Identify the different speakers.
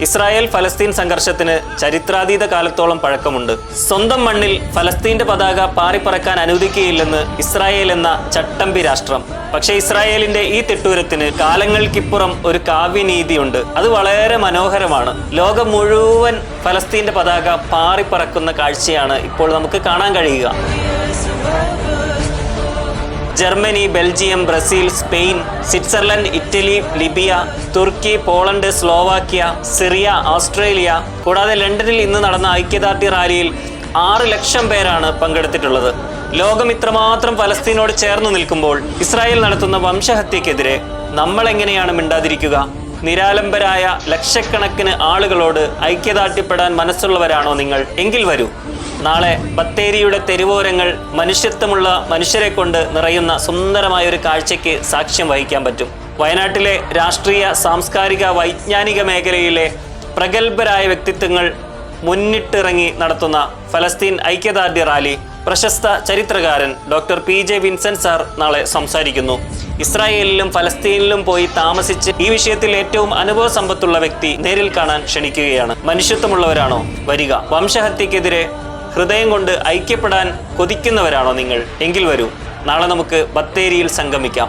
Speaker 1: Israel ഫലസ്തീൻ സംഘർഷത്തിന് ചരിത്രാതീത കാലത്തോളം പഴക്കമുണ്ട്. സ്വന്തം മണ്ണിൽ ഫലസ്തീന്റെ പതാക പാറിപ്പറക്കാൻ അനുവദിക്കുകയില്ലെന്ന് ഇസ്രായേൽ എന്ന ചട്ടമ്പി രാഷ്ട്രം. പക്ഷെ ഇസ്രായേലിന്റെ ഈ തിട്ടൂരത്തിന് കാലങ്ങൾക്കിപ്പുറം ഒരു കാവ്യനീതിയുണ്ട്. അത് വളരെ മനോഹരമാണ്. ലോകം മുഴുവൻ ഫലസ്തീന്റെ പതാക പാറിപ്പറക്കുന്ന കാഴ്ചയാണ് ഇപ്പോൾ നമുക്ക് കാണാൻ കഴിയുക. Germany Belgium Brazil Spain Switzerland Italy Libya Turkey Poland Slovakia Syria Australia. കൂടാതെ ലണ്ടനിൽ ഇന്ന് നടന്ന ഐക്യദാർഢ്യ റാലിയിൽ ആറ് ലക്ഷം പേരാണ് പങ്കെടുത്തിട്ടുള്ളത്. ലോകം ഇത്രമാത്രം ഫലസ്തീനോട് ചേർന്നു നിൽക്കുമ്പോൾ ഇസ്രായേൽ നടത്തുന്ന വംശഹത്യക്കെതിരെ നമ്മൾ എങ്ങനെയാണ് മിണ്ടാതിരിക്കുക? നിരാലംബരായ ലക്ഷക്കണക്കിന് ആളുകളോട് ഐക്യദാർഢ്യപ്പെടാൻ മനസ്സുള്ളവരാണോ നിങ്ങൾ? എങ്കിൽ വരൂ. നാളെ ബത്തേരിയുടെ തെരുവോരങ്ങൾ മനുഷ്യത്വമുള്ള മനുഷ്യരെ കൊണ്ട് നിറയുന്ന സുന്ദരമായ ഒരു കാഴ്ചയ്ക്ക് സാക്ഷ്യം വഹിക്കാൻ പറ്റും. വയനാട്ടിലെ രാഷ്ട്രീയ സാംസ്കാരിക വൈജ്ഞാനിക മേഖലയിലെ പ്രഗത്ഭരായ വ്യക്തിത്വങ്ങൾ മുന്നിട്ടിറങ്ങി നടത്തുന്ന ഫലസ്തീൻ ഐക്യദാർഢ്യ റാലി പ്രശസ്ത ചരിത്രകാരൻ doctor P J Vincent sir നാളെ സംസാരിക്കുന്നു. ഇസ്രായേലിലും ഫലസ്തീനിലും പോയി താമസിച്ച് ഈ വിഷയത്തിൽ ഏറ്റവും അനുഭവ സമ്പത്തുള്ള വ്യക്തി നേരിൽ കാണാൻ ക്ഷണിക്കുകയാണ്. മനുഷ്യത്വമുള്ളവരാണോ? വരിക. വംശഹത്യക്കെതിരെ ഹൃദയം കൊണ്ട് ഐക്യപ്പെടാൻ കൊതിക്കുന്നവരാണോ നിങ്ങൾ? എങ്കിൽ വരൂ. നാളെ നമുക്ക് ബത്തേരിയിൽ സംഗമിക്കാം.